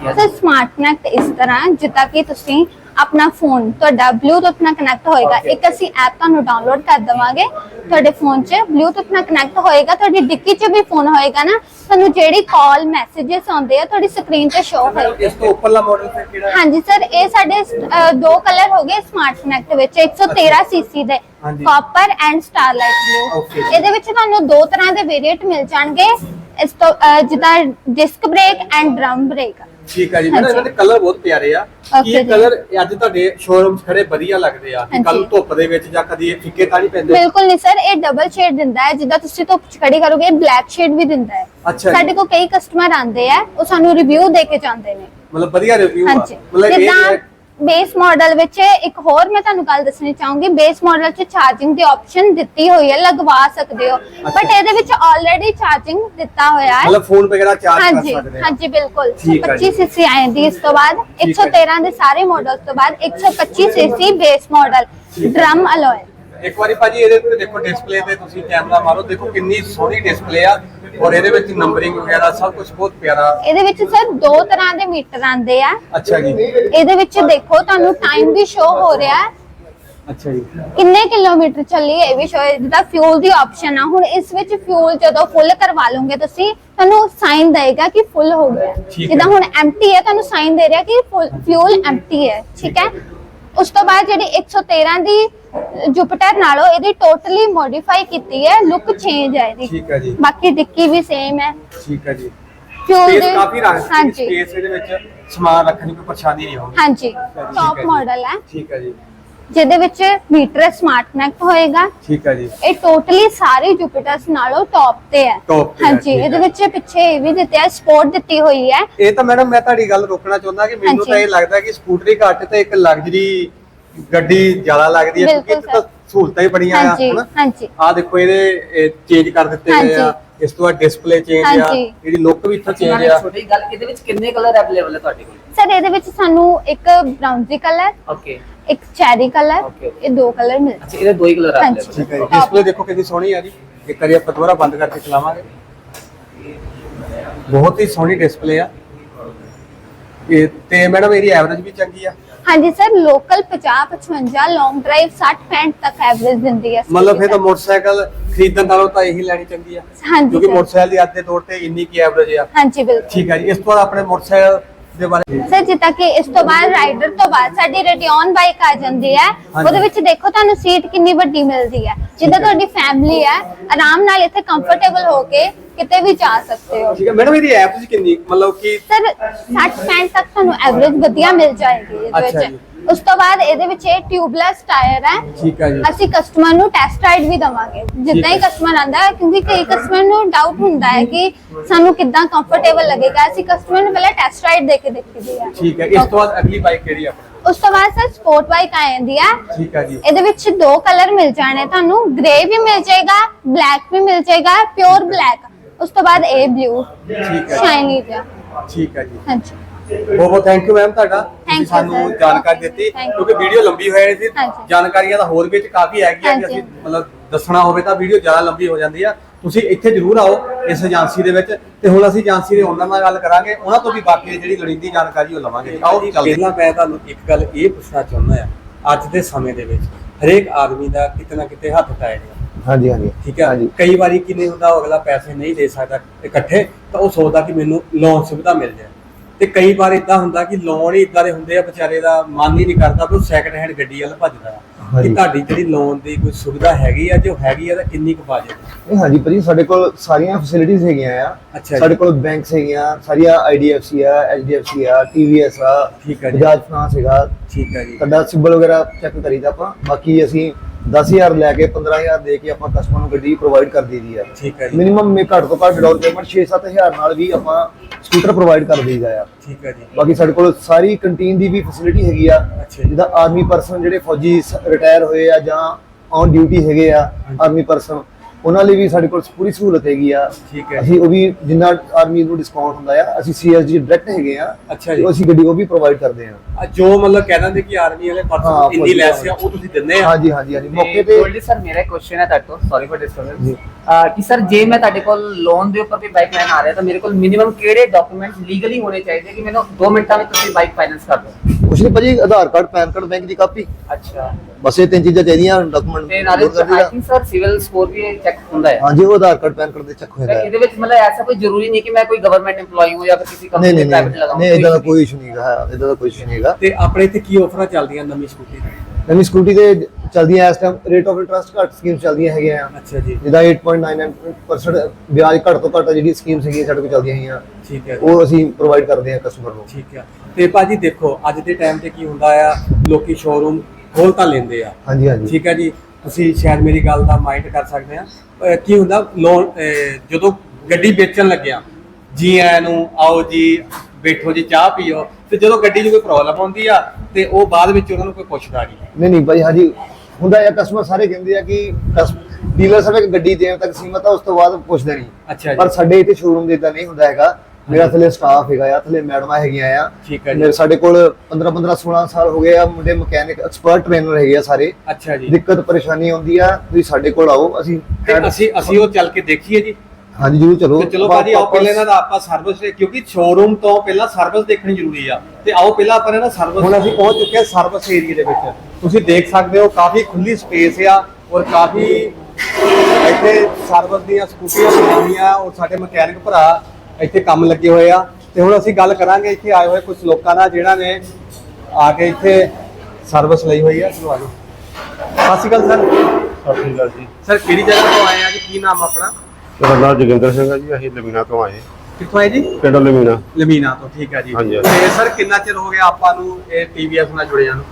ਸਰ ਸਮਾਰਟ ਕਨੈਕਟ ਇਸ ਤਰ੍ਹਾਂ ਜਿੱਦਾਂ ਕਿ ਤੁਸੀਂ ਆਪਣਾ ਫੋਨ ਤੁਹਾਡਾ ਬਲੂਟੁੱਥ ਨਾਲ ਕਨੈਕਟ ਹੋਏਗਾ. ਇੱਕ ਅਸੀਂ ਐਪ ਤੁਹਾਨੂੰ ਡਾਊਨਲੋਡ ਕਰ ਦੇਵਾਂਗੇ ਤੁਹਾਡੇ ਫੋਨ 'ਚ ਬਲੂਟੁੱਥ ਨਾਲ ਕਨੈਕਟ ਹੋਏਗਾ ਤੁਹਾਡੀ ਡਿੱਕੀ 'ਚ ਵੀ ਫੋਨ ਹੋਏਗਾ ਨਾ ਤੁਹਾਨੂੰ ਜਿਹੜੀ ਕਾਲ ਮੈਸੇजेस ਆਉਂਦੇ ਆ ਤੁਹਾਡੀ ਸਕਰੀਨ ਤੇ ਸ਼ੋ ਹੋਏਗੀ ਇਸ ਤੋਂ ਉੱਪਰਲਾ ਮਾਡਲ ਫਿਰ ਕਿਹੜਾ? ਹਾਂਜੀ ਸਰ ਇਹ ਸਾਡੇ ਅ, ਦੋ ਕਲਰ ਹੋ ਗਏ ਸਮਾਰਟ ਕਨੈਕਟ ਵਿੱਚ 113 ਸੀਸੀ ਦੇ ਹਾਂਜੀ। Copper and Starlight blue Okay। ਇਹਦੇ ਵਿੱਚ ਤੁਹਾਨੂੰ ਦੋ ਤਰ੍ਹਾਂ ਦੇ ਵੇਰੀਐਂਟ ਮਿਲ ਜਾਣਗੇ ਇਸ ਤੋਂ ਅ, ਜਿੱਦਾਂ disc brake and drum brake ਠੀਕ ਹੈ ਜੀ। ਮੈਡਮ। ਇਹਨਾਂ ਦੇ ਕਲਰ ਬਹੁਤ ਪਿਆਰੇ ਆ। Okay ਕੀ ਇਹ ਜੀ। ਕਲਰ ਅੱਜ ਤੁਹਾਡੇ ਸ਼ੋਰੂਮ 'ਚ ਖੜੇ ਵਧੀਆ ਲੱਗਦੇ ਆ। ਹਾਂਜੀ। ਕੱਲ ਧੁੱਪ ਦੇ ਵਿੱਚ ਜਾਂ ਕਦੀ ਇਹ ਫਿੱਕੇ ਤਾਂ ਨਹੀਂ ਪੈਂਦੇ? ਬਿਲਕੁਲ ਨਹੀਂ ਸਰ ਇਹ ਡਬਲ ਸ਼ੇਡ ਦਿੰਦਾ ਹੈ। ਜਿੱਦਾਂ ਤੁਸੀਂ ਧੁੱਪ ਚ ਖੜੀ ਕਰੋਗੇ ਬਲੈਕ ਸ਼ੇਡ ਵੀ ਦਿੰਦਾ ਹੈ। ਅੱਛਾ ਜੀ। ਸਾਡੇ ਕੋਲ ਕਈ ਕਸਟਮਰ ਆਉਂਦੇ ਆ ਉਹ ਸਾਨੂੰ ਰਿਵਿਊ ਦੇ ਕੇ ਜਾਂਦੇ ਨੇ। ਮਤਲਬ ਵਧੀਆ ਰਿਵਿਊ ਆ। ਹਾਂਜੀ। ਮਤਲਬ ਇਹ ਜਿੱਦਾਂ ਹੈ- ਬੇਸ ਮਾਡਲ ਵਿੱਚ ਇੱਕ ਹੋਰ ਮੈਂ ਤੁਹਾਨੂੰ ਗੱਲ ਦੱਸਣੀ ਚਾਹੂੰਗੀ। ਬੇਸ ਮਾਡਲ 'ਚ ਚਾਰਜਿੰਗ ਦੀ ਆਪਸ਼ਨ ਦਿੱਤੀ ਹੋਈ ਹੈ। ਲਗਵਾ ਸਕਦੇ ਹੋ। ਬਟ ਇਹਦੇ ਵਿੱਚ ਆਲਰੇਡੀ ਚਾਰਜਿੰਗ ਦਿੱਤਾ ਹੋਇਆ ਹੈ। ਮਤਲਬ ਫੋਨ ਵਗੈਰਾ ਚਾਰਜ ਹਾਂਜੀ। ਕਰ ਸਕਦੇ ਆ ਹਾਂਜੀ ਬਿਲਕੁਲ। ਠੀਕ ਹੈ ਜੀ। 25 ਸੀਸੀ ਆਏਗੀ ਇਸ ਤੋਂ ਬਾਅਦ। ਠੀਕ ਹੈ ਜੀ। 113 ਦੇ ਸਾਰੇ ਮਾਡਲਸ ਤੋਂ ਬਾਅਦ 125 C C base model drum alloy ਇੱਕ ਵਾਰੀ ਭਾਜੀ ਇਹਦੇ ਉੱਤੇ ਦੇਖੋ ਡਿਸਪਲੇ ਤੇ ਤੁਸੀਂ ਕੈਮਰਾ ਮਾਰੋ ਦੇਖੋ ਕਿੰਨੀ ਸੋਹਣੀ ਡਿਸਪਲੇ ਆ ਔਰ ਇਹਦੇ ਵਿੱਚ ਨੰਬਰਿੰਗ ਵਗੈਰਾ ਸਭ ਕੁਝ ਬਹੁਤ ਪਿਆਰਾ। ਇਹਦੇ ਵਿੱਚ ਸਰ ਦੋ ਤਰ੍ਹਾਂ ਦੇ ਮੀਟਰ ਆਂਦੇ ਆ। ਅੱਛਾ ਜੀ। ਇਹਦੇ ਵਿੱਚ ਦੇਖੋ ਤੁਹਾਨੂੰ ਟਾਈਮ ਵੀ ਸ਼ੋ ਹੋ ਰਿਹਾ ਹੈ। ਅੱਛਾ ਜੀ। ਕਿੰਨੇ ਕਿਲੋਮੀਟਰ ਚੱਲੀ ਹੈ ਇਹ ਵੀ ਸ਼ੋ ਜਿੱਦਾਂ ਫਿਊਲ ਦੀ ਆਪਸ਼ਨ ਆ। ਹੁਣ ਇਸ ਵਿੱਚ ਫਿਊਲ ਜਦੋਂ ਫੁੱਲ ਕਰਵਾ ਲਓਗੇ ਤੁਸੀਂ ਤੁਹਾਨੂੰ ਸਾਈਨ ਦੇਗਾ ਕਿ ਫੁੱਲ ਹੋ ਗਿਆ। ਜਿੱਦਾਂ ਹੁਣ ਐਮਟੀ ਹੈ ਤੁਹਾਨੂੰ ਸਾਈਨ ਦੇ ਰਿਹਾ ਕਿ ਫਿਊਲ ਐਮਟੀ ਹੈ। ਠੀਕ ਹੈ? ਉਸ ਤੋਂ ਬਾਅਦ ਜਿਹੜੀ 113 ਦੀ ਜੁਪੀਟਰ ਨਾਲੋਂ ਇਹਦੀ ਟੋਟਲੀ ਮੋਡੀਫਾਈ ਕੀਤੀ ਹੈ ਲੁੱਕ ਚੇਂਜ ਹੈ ਇਹਦੀ। ਠੀਕ ਹੈ ਜੀ। ਬਾਕੀ ਡਿੱਕੀ ਵੀ ਸੇਮ ਹੈ। ਠੀਕ ਹੈ ਜੀ। ਫਿਊਲ ਦੇ ਕਾਫੀ ਰੱਖ ਹਾਂਜੀ। ਸਪੇਸ ਇਹਦੇ ਵਿੱਚ ਸਮਾਨ ਰੱਖਣ ਦੀ ਕੋਈ ਪਰੇਸ਼ਾਨੀ ਨਹੀਂ ਹੋਊਗੀ। ਹਾਂਜੀ। ਟੌਪ। ਮਾਡਲ ਹੈ। ਠੀਕ ਹੈ ਜੀ। ਜਿਹਦੇ ਵਿੱਚ ਮੀਟਰ ਸਮਾਰਟ ਕਨੈਕਟ ਹੋਏਗਾ ਠੀਕ ਹੈ ਜੀ ਇਹ ਟੋਟਲੀ ਸਾਰੇ ਜੁਪੀਟਰਸ ਨਾਲੋਂ ਟੌਪ ਤੇ ਹੈ Top ਤੇ ਹੈ, ਹਾਂਜੀ ਠੀਕ ਇਹਦੇ। ਵਿੱਚ ਪਿੱਛੇ ਇਹ ਵੀ ਦਿੱਤੇ ਹੈ ਸਪੋਰਟ ਦਿੱਤੀ ਹੋਈ ਹੈ ਇਹ ਤਾਂ ਮੈਡਮ ਮੈਂ ਤੁਹਾਡੀ ਗੱਲ ਰੋਕਣਾ ਚਾਹੁੰਦਾ ਕਿ ਮੈਨੂੰ ਹਾਂਜੀ। ਤਾਂ ਇਹ ਲੱਗਦਾ ਕਿ ਸਕੂਟਰੀ ਘੱਟ ਤੇ ਇੱਕ ਲਗਜ਼ਰੀ ਗੱਡੀ ਜ਼ਿਆਦਾ ਲੱਗਦੀ ਹੈ ਬਿਲਕੁਲ ਕਿਉਂਕਿ ਇੱਥੇ ਤਾਂ। ਸਹੂਲਤਾਂ ਹੀ ਬੜੀਆਂ ਆ ਹਾਂਜੀ ਹਨਾ ਹਾਂਜੀ ਆ ਦੇਖੋ ਇਹਦੇ ਚੇਂਜ ਕਰ ਦਿੱਤੇ ਗਏ ਆ ਹਾਂਜੀ। ਇਸ ਤੋਂ ਬਾਅਦ ਡਿਸਪਲੇ ਚੇਂਜ ਆ ਹਾਂਜੀ। ਇਹਦੀ ਲੁੱਕ ਵੀ ਇੱਥੇ ਚੇਂਜ ਆ ਛੋਟੀ ਗੱਲ ਇਹਦੇ ਵਿੱਚ ਕਿੰਨੇ ਕਲਰ ਅਵੇਲੇਬਲ ਹੈ ਤੁਹਾਡੇ ਕੋਲ ਸਰ ਇਹਦੇ ਵਿੱਚ ਸਾਨੂੰ ਇੱਕ ਬ੍ਰਾਊਨਜੀ ਕਲਰ ਓਕੇ ਇੱਕ ਚੈਰੀ ਕਲਰ Okay, okay. ਇਹ ਦੋ ਕਲਰ ਮਿਲ ਅੱਛਾ ਇਹਦੇ ਦੋ ਹੀ ਕਲਰ ਹਾਂਜੀ। ਅਵੇਲੇਬਲ ਠੀਕ ਹੈ ਜੀ। ਡਿਸਪਲੇ ਦੇਖੋ ਕਿੰਨੀ ਸੋਹਣੀ ਆ ਜੀ। ਇੱਕ ਵਾਰੀ ਆਪਾਂ ਦੁਬਾਰਾ ਬੰਦ ਕਰਕੇ ਚਲਾਵਾਂਗੇ। ਬਹੁਤ ਹੀ ਸੋਹਣੀ ਡਿਸਪਲੇ ਆ। ਇਹ ਤੇ ਮੈਡਮ ਇਹਦੀ ਐਵਰੇਜ ਵੀ ਚੰਗੀ ਆ। ਹਾਂਜੀ ਸਰ ਲੋਕਲ 50 55 ਲੌਂਗ ਡਰਾਈਵ 60 65 ਤੱਕ ਐਵਰੇਜ ਦਿੰਦੀ ਹੈ ਮਤਲਬ ਫਿਰ ਤਾਂ ਮੋਟਰਸਾਈਕਲ ਖਰੀਦਣ ਨਾਲੋਂ ਤਾਂ ਇਹੀ ਲੈਣੀ ਚੰਗੀ ਆ। ਹਾਂਜੀ ਕਿਉਂਕਿ sir। ਮੋਟਰਸਾਈਕਲ ਦੀ ਅੱਜ ਦੇ ਤੌਰ ਤੇ ਇੰਨੀ ਕੀ ਐਵਰੇਜ ਆ। ਹਾਂਜੀ ਬਿਲਕੁਲ। ਠੀਕ ਹੈ ਜੀ। ਇਸ ਤੋਂ ਬਾਅਦ ਆਪਣੇ ਮੋਟਰਸਾਈਕਲ ਦੇ ਬਾਰੇ ਸਰ ਜਿੱਦਾਂ ਕਿ ਇਸ ਤੋਂ ਬਾਅਦ ਰਾਈਡਰ ਤੋਂ ਬਾਅਦ ਸਾਡੀ ਰੇਡੀਓਨ ਬਾਈਕ ਆ ਜਾਂਦੀ ਹੈ। ਉਹਦੇ ਵਿੱਚ ਦੇਖੋ ਤੁਹਾਨੂੰ ਸੀਟ ਕਿੰਨੀ ਵੱਡੀ ਮਿਲਦੀ ਹੈ। ਜਿੱਦਾਂ ਤੁਹਾਡੀ ਫੈਮਿਲੀ ਹੈ ਆਰਾਮ ਨਾਲ ਇੱਥੇ ਕੰਫਰਟੇਬਲ ਹੋ ਕੇ ਕਿਤੇ ਵੀ ਜਾ ਸਕਦੇ ਹੋ। ਠੀਕ ਹੈ। ਮੈਡਮ ਇਹਦੀ ਐਵਰੇਜ ਕਿੰਨੀ? ਮਤਲਬ ਕਿ ਸਰ 60 65 ਤੱਕ ਤੁਹਾਨੂੰ ਐਵਰੇਜ ਵਧੀਆ ਮਿਲ ਜਾਏਗੀ ਇਹਦੇ ਵਿੱਚ। ਉਸ ਤੋਂ ਬਾਅਦ ਇਹਦੇ ਵਿੱਚ ਇਹ ਟਿਊਬਲੈਸ ਟਾਇਰ ਹੈ। ਠੀਕ ਹੈ ਜੀ। ਅਸੀਂ ਕਸਟਮਰ ਨੂੰ ਟੈਸਟ ਰਾਈਡ ਵੀ ਦਵਾਂਗੇ। ਜਿੱਦਾਂ ਹੀ ਹੈ। ਕਸਟਮਰ ਆਂਦਾ ਹੈ ਕਿਉਂਕਿ ਕਈ ਕਸਟਮਰ ਨੂੰ ਡਾਊਟ ਹੁੰਦਾ ਹੈ ਕਿ ਸਾਨੂੰ ਕਿੱਦਾਂ ਕੰਫਰਟੇਬਲ ਲੱਗੇਗਾ। ਅਸੀਂ ਕਸਟਮਰ ਨੂੰ ਪਹਿਲਾਂ ਟੈਸਟ ਰਾਈਡ ਦੇ ਕੇ ਦੇਖੀ ਦੀ ਹੈ। ਠੀਕ ਹੈ। ਇਸ ਤੋਂ ਬਾਅਦ ਅਗਲੀ ਬਾਈਕ ਕਿਹੜੀ ਆ ਆਪਣੀ? ਉਸ ਤੋਂ ਬਾਅਦ ਸਰ ਸਪੋਰਟ ਬਾਈਕ ਆ ਜਾਂਦੀ ਹੈ। ਠੀਕ ਹੈ ਜੀ। ਇਹਦੇ ਵਿੱਚ ਦੋ ਕਲਰ ਮਿਲ ਜਾਣੇ ਤੁਹਾਨੂੰ। ਗ੍ਰੇ ਵੀ ਮਿਲ ਜਾਏਗਾ ਬਲੈਕ ਵੀ ਮਿਲ ਜਾਏਗਾ ਪਿਓਰ ਬਲੈਕ ਉਸ ਤੋਂ ਬਾਅਦ ਇਹ ਬਲੂ ਠੀਕ ਹੈ ਸ਼ਾਈਨੀ ਜਿਹਾ। ਠੀਕ ਹੈ ਜੀ। ਹਾਂਜੀ। ਬਹੁਤ ਬਹੁਤ ਥੈਂਕ ਯੂ ਮੈਮ ਤੁਹਾਡਾ। ਤੁਸੀਂ you, ਸਾਨੂੰ sir. ਜਾਣਕਾਰੀ ਦਿੱਤੀ Thank you. ਕਿਉਂਕਿ ਵੀਡੀਓ ਲੰਬੀ ਹੋ ਜਾਣੀ ਸੀ ਹਾਂਜੀ। ਜਾਣਕਾਰੀਆਂ ਤਾਂ ਹੋਰ ਵਿੱਚ ਕਾਫੀ ਹੈਗੀਆਂ ਕਿ ਹਾਂਜੀ। ਅਸੀਂ ਮਤਲਬ ਦੱਸਣਾ ਹੋਵੇ ਤਾਂ ਵੀਡੀਓ ਜ਼ਿਆਦਾ ਲੰਬੀ ਹੋ ਜਾਂਦੀ ਆ। ਤੁਸੀਂ ਇੱਥੇ ਜ਼ਰੂਰ ਆਓ ਇਸ ਏਜੰਸੀ ਦੇ ਵਿੱਚ ਤੇ ਹੁਣ ਅਸੀਂ ਏਜੰਸੀ ਦੇ ਓਨਰ ਨਾਲ ਗੱਲ ਕਰਾਂਗੇ ਉਹਨਾਂ ਤੋਂ ਵੀ ਬਾਕੀ ਦੀ ਜਿਹੜੀ ਲੋੜੀਂਦੀ ਜਾਣਕਾਰੀ ਉਹ ਲਵਾਂਗੇ। ਆਓ ਚੱਲਦੇ। ਪਹਿਲਾਂ ਮੈਂ ਤੁਹਾਨੂੰ ਇੱਕ ਗੱਲ ਇਹ ਪੁੱਛਣਾ ਚਾਹੁੰਦਾ ਆ ਅੱਜ ਦੇ ਸਮੇਂ ਦੇ ਵਿੱਚ ਹਰੇਕ ਆਦਮੀ ਦਾ ਕਿਤੇ ਨਾ ਕਿਤੇ ਹੱਥ ਟਾਇਰ ਆ ਹਾਂਜੀ ਹਾਂਜੀ। ਠੀਕ ਹੈ? ਹਾਂਜੀ। ਕਈ ਵਾਰੀ ਕਿਨੇ ਹੁੰਦਾ ਉਹ ਅਗਲਾ ਪੈਸੇ ਨਹੀਂ ਦੇ ਸਕਦਾ ਇਕੱਠੇ ਤਾਂ ਉਹ ਸੋਚਦਾ ਕਿ ਮੈਨੂੰ ਲੋਨ ਸੁਵਿਧਾ ਮਿਲ ਜਾਏ। ਤੇ ਕਈ ਵਾਰ ਇਦਾਂ ਹੁੰਦਾ ਕਿ ਲੋਨ ਹੀ ਇਦਾਂ ਦੇ ਹੁੰਦੇ ਆ ਵਿਚਾਰੇ ਦਾ ਮਨ ਹੀ ਨਹੀਂ ਕਰਦਾ ਕਿ ਉਹ ਸੈਕੰਡ ਹੈਂਡ ਗੱਡੀ ਵੱਲ ਭੱਜਦਾ ਆ ਕਿ। ਤੁਹਾਡੀ ਜਿਹੜੀ ਲੋਨ ਦੀ ਕੋਈ ਸੁਵਿਧਾ ਹੈਗੀ ਆ ਜੋ ਹੈਗੀ ਆ ਤਾਂ ਕਿੰਨੀ ਕੁ ਬਾਜਟ ਇਹ ਹਾਂਜੀ ਭਾਜੀ ਸਾਡੇ ਕੋਲ ਸਾਰੀਆਂ ਫੈਸਿਲਿਟੀਆਂ ਹੈਗੀਆਂ ਆ। ਸਾਡੇ ਕੋਲ ਬੈਂਕਸ ਹੈਗੀਆਂ ਸਾਰੀਆਂ ਆਈਡੀਐਫਸੀ ਆ ਐਚਡੀਐਫਸੀ ਆ ਟੀਵੀਐਸ ਆ ਠੀਕ ਹੈ ਜੀ। ਬਜਾਜ ਫਾਈਨਾਂਸ ਹੈਗਾ ਠੀਕ ਹੈ ਜੀ ਤੁਹਾਡਾ ਸਿਬਲ ਵਗੈਰਾ ਚੈੱਕ ਕਰੀਦਾ ਆਪਾਂ ਬਾਕੀ ਅਸੀਂ 10000 ਲੈ ਕੇ 15000 ਦੇ ਕੇ ਆਪਾਂ ਕਸਟਮਰ ਨੂੰ ਗੱਡੀ ਪ੍ਰੋਵਾਈਡ ਕਰ ਦਈਦੀ ਆ। ਠੀਕ ਹੈ ਜੀ। ਮਿਨੀਮਮ ਮੇ ਘੱਟ ਤੋਂ ਘੱਟ ਡਾਊਨ ਪੇਮੈਂਟ 6-7000 ਨਾਲ ਵੀ ਆਪਾਂ ਸਕੂਟਰ ਪ੍ਰੋਵਾਈਡ ਕਰ ਦਈਦਾ ਆ। ਠੀਕ ਹੈ ਜੀ। ਬਾਕੀ ਸਾਡੇ ਕੋਲ ਸਾਰੀ ਕੰਟੀਨ ਦੀ ਵੀ ਫੈਸਿਲਿਟੀ ਹੈਗੀ ਆ। ਅੱਛਾ ਜੀ। ਜਿੱਦਾਂ ਆਰਮੀ ਪਰਸਨ ਜਿਹੜੇ ਫੌਜੀ ਰਿਟਾਇਰ ਹੋਏ ਆ ਜਾਂ ਔਨ ਡਿਊਟੀ ਹੈਗੇ ਆ ਆਰਮੀ ਪਰਸਨ ਉਹਨਾਂ ਲਈ ਵੀ ਸਾਡੇ ਕੋਲ ਪੂਰੀ ਸਹੂਲਤ ਹੈਗੀ ਆ। ਠੀਕ ਹੈ। ਅਸੀਂ ਉਹ ਵੀ ਜਿੰਨਾ ਆਰਮੀ ਨੂੰ ਡਿਸਕਾਊਂਟ ਹੁੰਦਾ ਆ ਅਸੀਂ ਸੀਐਸਜੀ ਡਾਇਰੈਕਟ ਹੈਗੇ ਆ ਅੱਛਾ ਜੀ। ਅਸੀਂ ਗੱਡੀ ਉਹ ਵੀ ਪ੍ਰੋਵਾਈਡ ਕਰਦੇ ਆ। ਆ ਜੋ ਮਤਲਬ ਕਹਿ ਦਿੰਦੇ ਕਿ ਆਰਮੀ ਵਾਲੇ ਪਰਸਨ ਇੰਨੀ। ਲੈਸ ਆ ਉਹ ਤੁਸੀਂ ਦਿੰਦੇ ਆ। ਹਾਂਜੀ ਹਾਂਜੀ ਹਾਂਜੀ। ਮੌਕੇ ਤੇ ਗੋਲਡੀ ਸਰ ਮੇਰਾ ਕੁਐਸਚਨ ਹੈ ਤੁਹਾਡੇ ਤੋਂ ਸੌਰੀ ਫॉर ਡਿਸਟਰਬੈਂਸ ਕਿ ਸਰ ਜੇ ਮੈਂ ਤੁਹਾਡੇ ਕੋਲ ਲੋਨ ਦੇ ਉੱਪਰ ਵੀ ਬਾਈਕ ਲੈਣ ਆ ਰਿਹਾ ਤਾਂ ਮੇਰੇ ਕੋਲ ਮਿਨੀਮਮ ਕਿਹੜੇ ਡਾਕੂਮੈਂਟ ਲੀਗਲੀ ਹੋਣੇ ਚਾਹੀਦੇ ਕਿ ਮੈਨੂੰ 2 ਮਿੰਟਾਂ ਵਿੱਚ ਤੁਸੀਂ ਬਾਈਕ ਫਾਈਨੈਂਸ ਕਰ ਦਿਓ? ਕੁਛ ਨਹੀਂ ਭਾਜੀ Aadhaar card PAN card bank ਦੀ ਕਾਪੀ। ਅੱਛਾ। ਬਸ ਇਹ ਤਿੰਨ ਚੀਜ਼ਾਂ ਚਾਹੀਦੀਆਂ ਡਾਕੂਮੈਂਟ ਤੇ ਨਾਲੇ I think sir CIBIL score we check ਹੁੰਦਾ ਹੈ। ਹਾਂਜੀ ਉਹ ਆਧਾਰ ਕਾਰਡ ਪੈਨ ਕਾਰਡ ਦੇ ਚੱਕ ਤੇ ਹੋਏਗਾ ਇਹਦੇ ਵਿੱਚ ਮਤਲਬ ਐਸਾ ਕੋਈ ਜ਼ਰੂਰੀ ਨਹੀਂ ਕਿ ਮੈਂ ਕੋਈ ਗਵਰਨਮੈਂਟ EMPLOYE ਹਾਂ ਜਾਂ ਫਿਰ ਕਿਸੇ ਨਹੀਂ ਕੰਪਨੀ ਨਹੀਂ ਦੇ ਪ੍ਰਾਈਵੇਟ ਨਹੀਂ। ਲਗਾਉਂ ਨਹੀਂ ਇਦਾਂ ਦਾ ਕੋਈ ਇਸ਼ੂ ਨਹੀਂ ਹੈਗਾ ਇਦਾਂ ਦਾ ਕੋਈ ਇਸ਼ੂ ਨਹੀਂ ਹੈਗਾ। ਤੇ ਆਪਣੇ ਇੱਥੇ ਕੀ ਆਫਰਾਂ ਚੱਲਦੀਆਂ ਨਵੀਂ ਸਕੂਟੀ ਤੇ ਨਵੀਂ ਸਕੂਟੀ ਤੇ ਚੱਲਦੀਆਂ ਇਸ ਟਾਈਮ ਰੇਟ ਆਫ ਇੰਟਰਸਟ ਘੱਟ ਸਕੀਮ ਚੱਲਦੀਆਂ ਹੈਗੀਆਂ ਆ। ਅੱਛਾ ਜੀ। ਜਿਹਦਾ 8.99% ਵਿਆਜ ਘੱਟ ਤੋਂ ਘੱਟ ਜਿਹੜੀ ਸਕੀਮ ਸੀਗੀ ਸਾਡੇ ਕੋਲ ਚੱਲਦੀਆਂ ਹੈਗੀਆਂ। ਠੀਕ ਹੈ। ਉਹ ਅਸੀਂ ਪ੍ਰੋਵਾਈਡ ਕਰਦੇ ਹਾਂ ਕਸਟਮਰ ਨੂੰ। ਠੀਕ ਆ ਤੇ ਭਾਜੀ ਦੇਖੋ ਅੱਜ ਦੇ ਟਾਈਮ ਤੇ ਕੀ ਹੁੰਦਾ ਆ ਲੋਕੀ ਸ਼ੋਰੂਮ ਖੋਲ ਤਾਂ ਲੈਂਦੇ ਆ। ਹਾਂਜੀ ਹਾਂਜੀ। ਠੀਕ ਹੈ ਜੀ। ਤੁਸੀਂ ਸ਼ਾਇਦ ਮੇਰੀ ਗੱਲ ਦਾ ਮਾਈਂਡ ਕਰ ਸਕਦੇ ਆ। ਕੀ ਹੁੰਦਾ ਲੋਨ ਜਦੋਂ ਗੱਡੀ ਵੇਚਣ ਲੱਗਿਆ ਜੀ ਆਇਆਂ ਨੂੰ ਆਓ ਜੀ ਬੈਠੋ ਜੀ ਚਾਹ ਪੀਓ। ਤੇ ਜਦੋਂ ਗੱਡੀ 'ਚ ਕੋਈ ਪ੍ਰੋਬਲਮ ਆਉਂਦੀ ਆ ਤੇ ਉਹ ਬਾਅਦ ਵਿੱਚ ਉਹਨਾਂ ਨੂੰ ਕੋਈ ਪੁੱਛਦਾ ਨਹੀਂ। ਨਹੀਂ ਨਹੀਂ ਭਾਈ ਹਾਂਜੀ। ਹੁੰਦਾ ਹੈ ਕਸਟਮਰ ਸਾਰੇ ਕਹਿੰਦੇ ਆ ਕਿ ਡੀਲਰ ਸਾਹਿਬ ਇੱਕ ਗੱਡੀ ਦੇਣ ਤੱਕ ਸੀਮਤ ਆ ਉਸ ਤੋਂ ਬਾਅਦ ਪੁੱਛਦੇ ਨਹੀਂ। ਅੱਛਾ। ਪਰ ਸਾਡੇ ਇੱਥੇ ਸ਼ੋਰੂਮ ਦੇ ਇਦਾਂ ਨਹੀਂ ਹੁੰਦਾ ਹੈਗਾ। ਮੇਰਾ ਥੱਲੇ ਸਟਾਫ ਹੈਗਾ ਆ ਥੱਲੇ ਮੈਡਮਾਂ ਹੈਗੀਆਂ ਆ। ਠੀਕ ਹੈ ਜੀ। ਮੇਰੇ ਸਾਡੇ ਕੋਲ 15 15 16 ਸਾਲ ਹੋ ਗਏ ਆ ਮੁੰਡੇ ਮਕੈਨਿਕ ਐਕਸਪਰਟ ਟ੍ਰੇਨਰ ਹੈਗੇ ਆ ਸਾਰੇ। ਅੱਛਾ ਜੀ। ਦਿੱਕਤ ਪਰੇਸ਼ਾਨੀ ਆਉਂਦੀ ਆ ਤੁਸੀਂ ਸਾਡੇ ਕੋਲ ਆਓ ਅਸੀਂ ਤੇ ਅਸੀਂ ਅਸੀਂ ਉਹ ਚੱਲ ਕੇ ਦੇਖੀਏ ਜੀ। ਹਾਂਜੀ ਜਰੂਰ ਚਲੋ। ਤੇ ਚਲੋ ਭਾਜੀ ਆਓ ਪਹਿਲੇ ਇਹਨਾਂ ਦਾ ਆਪਾਂ ਸਰਵਿਸ ਕਿਉਂਕਿ ਸ਼ੋਰੂਮ ਤੋਂ ਪਹਿਲਾਂ ਸਰਵਿਸ ਦੇਖਣੀ ਜ਼ਰੂਰੀ ਆ। ਤੇ ਆਓ ਪਹਿਲਾਂ ਆਪਾਂ ਇਹਨਾਂ ਦਾ ਸਰਵਿਸ ਹੁਣ ਅਸੀਂ ਪਹੁੰਚ ਚੁੱਕੇ ਹਾਂ ਸਰਵਿਸ ਏਰੀਆ ਦੇ ਵਿੱਚ। ਤੁਸੀਂ ਦੇਖ ਸਕਦੇ ਹੋ ਕਾਫੀ ਖੁੱਲੀ ਸਪੇਸ ਆ ਔਰ ਕਾਫੀ ਇੱਥੇ ਸਰਵਿਸ ਦੀਆਂ ਸਕੂਟੀਆਂ ਬਣਾਈਆਂ ਔਰ ਸਾਡੇ ਮਕੈਨਿਕ ਭਰਾ ਇੱਥੇ ਕੰਮ ਲੱਗੇ ਹੋਏ ਆ। ਤੇ ਹੁਣ ਅਸੀਂ ਗੱਲ ਕਰਾਂਗੇ ਇੱਥੇ ਆਏ ਹੋਏ ਕੁਝ ਲੋਕਾਂ ਨਾਲ ਜਿਨ੍ਹਾਂ ਨੇ ਆ ਕੇ ਇੱਥੇ ਸਰਵਿਸ ਲਈ ਹੋਈ ਆ। ਚਲੋ ਸਤਿ ਸ਼੍ਰੀ ਅਕਾਲ ਸਰ। ਸਤਿ ਸ਼੍ਰੀ ਅਕਾਲ ਜੀ। ਸਰ ਕਿਹੜੀ ਜਗ੍ਹਾ ਤੋਂ ਆਏ ਆ? ਜੀ ਕੀ ਨਾਮ ਆਪਣਾ? ਮੇਰਾ ਨਾਮ ਜੋਗਿੰਦਰ ਸਿੰਘ ਹੈ ਜੀ ਅਸੀਂ ਲਮੀਨਾ ਤੋਂ ਆਏ। ਕਿੱਥੋਂ ਆਏ ਜੀ? ਪਿੰਡ ਲਮੀਨਾ। ਲਮੀਨਾ ਤੋਂ ਠੀਕ ਹੈ ਜੀ। ਹਾਂਜੀ, ਹਾਂਜੀ। ਤੇ ਸਰ ਕਿੰਨਾ ਚਿਰ ਹੋ ਗਿਆ ਆਪਾਂ ਨੂੰ ਇਹ ਟੀਵੀਐਸ ਨਾਲ ਜੁੜਿਆਂ ਨੂੰ?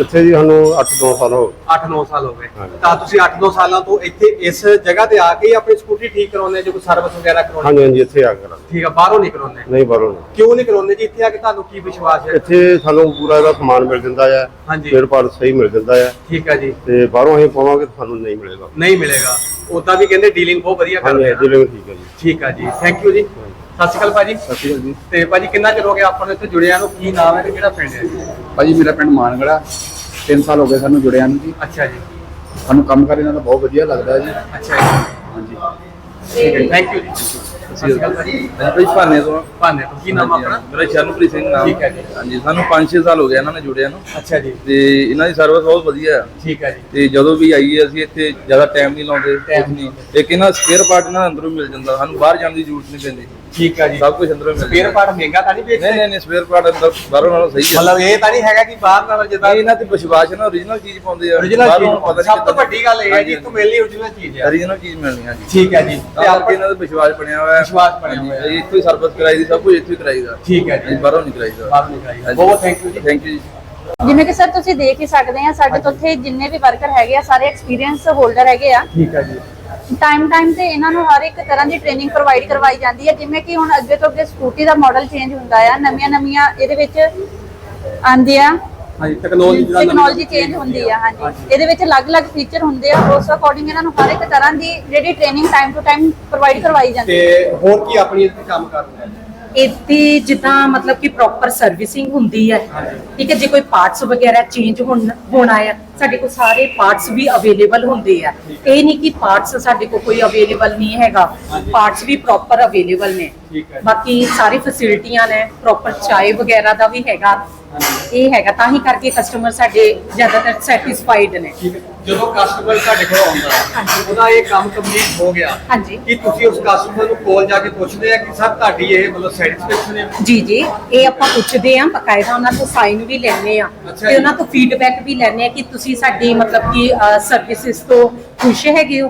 ਇੱਥੇ ਜੀ ਸਾਨੂੰ 8-9 ਸਾਲ ਹੋ ਗਏ। 8-9 ਸਾਲ ਹੋ ਗਏ। ਤਾਂ ਤੁਸੀਂ 8-9 ਸਾਲਾਂ ਤੋਂ ਇੱਥੇ ਇਸ ਜਗ੍ਹਾ ਤੇ ਆ ਕੇ ਹੀ ਆਪਣੀ ਸਕੂਟਰੀ ਠੀਕ ਕਰਾਉਂਦੇ ਜੇ ਕੋਈ ਸਰਵਿਸ ਵਗੈਰਾ ਕਰਾਉਣੀ ਹਾਂਜੀ ਹਾਂਜੀ ਇੱਥੇ ਆ ਕਰਾਂ ਠੀਕ ਆ ਬਾਹਰੋਂ ਨਹੀਂ ਕਰਾਉਂਦੇ? ਨਹੀਂ ਬਾਹਰੋਂ ਨਹੀਂ। ਕਿਉਂ ਨਹੀਂ ਕਰਾਉਂਦੇ ਜੀ? ਇੱਥੇ ਆ ਕੇ ਤੁਹਾਨੂੰ ਕੀ ਵਿਸ਼ਵਾਸ ਹੈ? ਇੱਥੇ ਸਾਨੂੰ ਪੂਰਾ ਇਹਦਾ ਸਮਾਨ ਮਿਲ ਜਾਂਦਾ ਹੈ। ਫੇਰ ਪਾਰ ਸਹੀ ਮਿਲ ਜਾਂਦਾ ਹੈ ਠੀਕ ਹੈ ਜੀ। ਤੇ ਬਾਹਰੋਂ ਅਸੀਂ ਪਾਵਾਂਗੇ ਤਾਂ ਸਾਨੂੰ ਨਹੀਂ ਮਿਲੇਗਾ। ਨਹੀਂ ਮਿਲੇਗਾ। ਉਦਾਂ ਵੀ ਕਹਿੰਦੇ ਡੀਲਿੰਗ ਬਹੁਤ ਵਧੀਆ ਕਰਦੇ ਆ। ਦਿਲੋਂ ਠੀਕ ਹੈ ਜੀ। ਠੀਕ ਆ ਜੀ। ਥੈਂਕ ਯੂ ਜੀ। ਸਤਿ ਸ਼੍ਰੀ ਅਕਾਲ ਭਾਜੀ। ਸਤਿ ਸ਼੍ਰੀ ਅਕਾਲ ਜੀ। ਤੇ ਭਾਜੀ ਕਿੰਨਾ ਚਿਰ ਹੋ ਗਿਆ ਆਪਾਂ ਨੂੰ ਇੱਥੇ ਜੁੜਿਆਂ ਨੂੰ? ਕੀ ਨਾਮ ਹੈ ਤੇ ਕਿਹੜਾ ਪਿੰਡ ਹੈ? ਜੀ? ਭਾਜੀ ਮੇਰਾ ਪਿੰਡ ਮਾਨਗੜਾ 3 ਸਾਲ ਹੋ ਗਏ ਸਾਨੂੰ ਜੁੜਿਆਂ ਨੂੰ ਜੀ। ਅੱਛਾ ਜੀ। ਸਾਨੂੰ ਕੰਮ ਕਰ ਇਹਨਾਂ ਦਾ ਬਹੁਤ ਵਧੀਆ ਲੱਗਦਾ ਜੀ। ਅੱਛਾ ਜੀ। ਠੀਕ ਹੈ ਥੈਂਕ ਯੂ ਜੀ। ਸਤਿ ਸ਼੍ਰੀ ਅਕਾਲ ਭਾਜੀ। ਭਾਈ ਭਾਨੇ ਤੋਂ ਭਾਨੇ ਤੋਂ। ਕੀ ਨਾਮ ਆਪਣਾ? ਮੇਰਾ ਸ਼ਰਨਪ੍ਰੀਤ ਸਿੰਘ ਨਾਮ। ਠੀਕ ਹੈ ਜੀ। ਹਾਂਜੀ ਸਾਨੂੰ 5-6 ਸਾਲ ਹੋ ਗਏ ਇਹਨਾਂ ਨੇ ਜੁੜਿਆਂ ਨੂੰ। ਅੱਛਾ ਜੀ। ਤੇ ਇਹਨਾਂ ਦੀ ਸਰਵਿਸ ਬਹੁਤ ਵਧੀਆ। ਹੈ ਠੀਕ ਹੈ ਜੀ। ਤੇ ਜਦੋਂ ਵੀ ਆਈਏ ਅਸੀਂ ਇੱਥੇ ਜ਼ਿਆਦਾ ਟਾਈਮ ਨਹੀਂ ਲਾਉਂਦੇ ਕੁਛ ਨਹੀਂ। ਇੱਕ ਇਹਨਾਂ ਸਪੇਅਰ ਪਾਰਟ ਇਹਨਾਂ ਦਾ ਅੰਦਰੋਂ ਮਿਲ ਜਾਂਦਾ। ਸਾਨੂੰ ਬਾਹਰ ਜਾਣ ਦੀ ਜ਼ਰੂਰਤ ਨਹੀਂ ਪੈਂਦੀ। ਠੀਕ ਹੈ ਜੀ। ਸਭ ਕੁਝ ਅੰਦਰੋਂ ਮਿਲ ਸਪੇਅਰ ਪਾਰਟ ਮਹਿੰਗਾ ਤਾਂ ਨਹੀਂ ਵੇਚਦੇ? ਨਹੀਂ ਨਹੀਂ ਨਹੀਂ ਸਪੇਅਰ ਪਾਰਟ ਅੰਦਰ ਬਾਹਰੋਂ ਨਾਲੋਂ ਸਹੀ ਹੈ ਮਤਲਬ ਇਹ ਤਾਂ ਨਹੀਂ ਹੈਗਾ ਕਿ ਬਾਹਰ ਨਾਲ ਜਿੱਦਾਂ ਇਹਨਾਂ ਤੇ ਵਿਸ਼ਵਾਸ ਨਾ ਓਰੀਜਨਲ ਚੀਜ਼ ਪਾਉਂਦੇ ਆ। Origignal ਬਾਹਰੋਂ ਚੀਜ਼ ਪਤਾ ਨਹੀਂ ਸਭ ਤੋਂ ਵੱਡੀ ਗੱਲ ਇਹ ਹੈ ਜੀ ਇੱਥੋਂ ਮਿਲਣੀ origignal ਚੀਜ਼ ਹੈ ਓਰੀਜਨਲ ਚੀਜ਼ ਮਿਲਣੀ ਹੈ ਜੀ ਠੀਕ ਹੈ ਜੀ। ਤੇ ਆਪਾਂ ਇਹਨਾਂ ਦਾ ਵਿਸ਼ਵਾਸ ਬਣਿਆ ਹੋਇਆ। ਹੈ ਵਿਸ਼ਵਾਸ ਬਣਿਆ ਹੋਇਆ। ਹੈ। ਇੱਥੋਂ ਹੀ ਸਰਵਿਸ ਕਰਾਈ ਦੀ ਸਭ ਕੁਝ ਇੱਥੋਂ ਹੀ ਕਰਾਈਦਾ ਠੀਕ ਹੈ ਜੀ। ਬਾਹਰੋਂ ਨਹੀਂ ਕਰਾਈਦਾ ਬਾਹਰ ਨਹੀਂ ਕਰਾਈ ਬਹੁਤ ਥੈਂਕ ਯੂ ਜੀ। ਥੈਂਕ ਯੂ ਜੀ। ਜਿਵੇਂ ਕਿ ਸਰ ਤੁਸੀਂ ਦੇਖ ਹੀ ਸਕਦੇ ਆ ਸਾਡੇ ਤੋਂ ਉੱਥੇ ਜਿੰਨੇ ਵੀ ਵਰਕਰ ਹੈਗੇ ਆ ਸਾਰੇ ਐਕਸਪੀਰੀਅੰਸ ਹੋਲਡਰ ਹੈਗੇ ਆ। ਠੀਕ ਹੈ ਜੀ। ਟਾਈਮ ਟਾਈਮ ਤੇ ਇਹਨਾਂ ਨੂੰ ਹਰ ਇੱਕ ਤਰ੍ਹਾਂ ਦੀ ਟ੍ਰੇਨਿੰਗ ਪ੍ਰੋਵਾਈਡ ਕਰਵਾਈ ਜਾਂਦੀ ਹੈ ਜਿਵੇਂ ਕਿ ਹੁਣ ਅੱਗੇ ਤੋਂ ਅੱਗੇ ਸਕੂਟੀ ਦਾ ਮਾਡਲ ਚੇਂਜ ਹੁੰਦਾ ਆ ਨਵੀਆਂ ਨਵੀਆਂ ਇਹਦੇ ਵਿੱਚ ਆਂਦੀ ਆ ਹਾਂਜੀ ਟੈਕਨੋਲੋਜੀ ਚੇਂਜ ਹੁੰਦੀ ਆ ਹਾਂਜੀ। ਇਹਦੇ ਵਿੱਚ ਅਲੱਗ-ਅਲੱਗ ਫੀਚਰ ਹੁੰਦੇ ਆ ਉਸ ਅਕੋਰਡਿੰਗ ਇਹਨਾਂ ਨੂੰ ਹਰ ਇੱਕ ਤਰ੍ਹਾਂ ਦੀ ਜਿਹੜੀ training time to time provide ਕਰਵਾਈ ਜਾਂਦੀ ਹੈ ਤੇ ਹੋਰ ਕੀ ਆਪਣੀ ਇੱਥੇ ਕੰਮ ਕਰਦੇ ਆ ਇੱਥੇ ਜਿੱਦਾਂ ਮਤਲਬ ਕਿ ਪ੍ਰੋਪਰ ਸਰਵਿਸਿੰਗ ਹੁੰਦੀ ਹੈ। ਠੀਕ ਹੈ ਜੇ ਕੋਈ ਪਾਰਟਸ ਵਗੈਰਾ ਚੇਂਜ ਹੋਣਾ ਹੈ ਸਾਡੇ ਕੋਲ ਸਾਰੇ ਪਾਰਟਸ ਵੀ ਅਵੇਲੇਬਲ ਹੁੰਦੇ ਆ। ਇਹ ਨਹੀਂ ਕਿ ਪਾਰਟਸ ਸਾਡੇ ਕੋਲ ਕੋਈ ਅਵੇਲੇਬਲ ਨਹੀਂ ਹੈਗਾ। ਪਾਰਟਸ ਵੀ ਪ੍ਰੋਪਰ ਅਵੇਲੇਬਲ ਨੇ। ਬਾਕੀ ਸਾਰੀ ਫੈਸਿਲਿਟੀਆਂ ਨੇ ਪ੍ਰੋਪਰ ਚਾਏ ਵਗੈਰਾ ਦਾ ਵੀ ਹੈਗਾ। ਇਹ ਹੈਗਾ ਤਾਂ ਹੀ ਕਰਕੇ ਕਸਟਮਰ ਸਾਡੇ ਜ਼ਿਆਦਾਤਰ ਸੈਟੀਸਫਾਈਡ ਨੇ। ਠੀਕ ਹੈ। ਜਦੋਂ ਕਸਟਮਰ ਤੁਹਾਡੇ ਕੋਲ ਆਉਂਦਾ ਹੈ ਉਹਦਾ ਇਹ ਕੰਮ ਕੰਪਲੀਟ ਹੋ ਗਿਆ ਹਾਂਜੀ। ਕੀ ਤੁਸੀਂ ਉਸ ਕਸਟਮਰ ਨੂੰ ਕੋਲ ਜਾ ਕੇ ਪੁੱਛਦੇ ਆ ਕਿ ਸਰ ਤੁਹਾਡੀ ਇਹ ਮਤਲਬ ਸੈਟੀਸਫੈਕਸ਼ਨ ਹੈ? ਜੀ ਜੀ। ਇਹ ਆਪਾਂ ਪੁੱਛਦੇ ਆਂ ਬਕਾਇਦਾ ਉਹਨਾਂ ਤੋਂ ਸਾਈਨ ਵੀ ਲੈਣੇ ਆ ਅੱਛਾ ਤੇ ਜੀ। ਉਹਨਾਂ ਤੋਂ ਫੀਡਬੈਕ ਵੀ ਲੈਣੇ ਆ ਕਿ ਤੁਸੀਂ ਸਾਡੀ ਮਤਲਬ ਕਿ ਸਰਵਿਸਿਜ਼ ਤੋਂ ਖੁਸ਼ ਹੈਗੇ ਹੋ?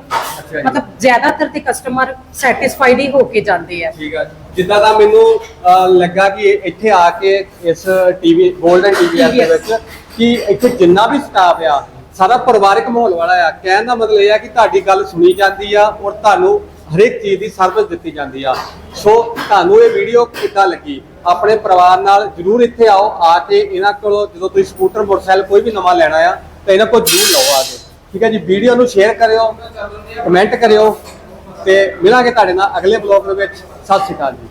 ਜੀ। ਮਤਲਬ ਜ਼ਿਆਦਾਤਰ ਤੇ ਕਸਟਮਰ ਸੈਟੀਸਫਾਈਡ ਹੀ ਹੋ ਕੇ ਜਾਂਦੇ ਆ। ਠੀਕ ਹੈ ਜਿੱਦਾਂ ਦਾ ਮੈਨੂੰ ਅਹ, ਲੱਗਾ ਕਿ ਇਹ ਇੱਥੇ ਆ ਕੇ ਇਸ ਟੀਵੀ 골ਡਨ ਟੀਵੀ ਦੇ TVS ਵਿੱਚ ਕਿ ਇੱਥੇ ਜਿੰਨਾ ਵੀ ਸਟਾਫ ਆ ਸਾਰਾ ਪਰਿਵਾਰਕ ਮਾਹੌਲ ਵਾਲਾ ਆ। ਕਹਿਣ ਦਾ ਮਤਲਬ ਇਹ ਆ ਕਿ ਤੁਹਾਡੀ ਗੱਲ ਸੁਣੀ ਜਾਂਦੀ ਆ ਔਰ ਤੁਹਾਨੂੰ ਹਰੇਕ ਚੀਜ਼ ਦੀ ਸਰਵਿਸ ਦਿੱਤੀ ਜਾਂਦੀ ਆ। ਸੋ ਤੁਹਾਨੂੰ ਇਹ ਵੀਡੀਓ ਕਿੱਦਾਂ ਲੱਗੀ? ਆਪਣੇ ਪਰਿਵਾਰ ਨਾਲ ਜਰੂਰ ਇੱਥੇ ਆਓ ਆ ਕੇ ਇਹਨਾਂ ਕੋਲੋਂ ਜਦੋਂ ਤੁਸੀਂ ਸਕੂਟਰ ਮੋਟਰਸਾਈਕਲ ਕੋਈ ਵੀ ਨਵਾਂ ਲੈਣਾ ਆ ਤਾਂ ਇਹਨਾਂ ਕੋਲ ਜਰੂਰ ਲਓ ਆ ਕੇ। ਠੀਕ ਹੈ ਜੀ, ਵੀਡੀਓ ਨੂੰ ਸ਼ੇਅਰ ਕਰਿਓ ਕਮੈਂਟ ਕਰਿਓ ਤੇ ਮਿਲਾਂਗੇ ਤੁਹਾਡੇ ਨਾਲ ਅਗਲੇ ਬਲੌਗ ਦੇ ਵਿੱਚ। ਸਤਿ ਸ਼੍ਰੀ ਅਕਾਲ ਜੀ।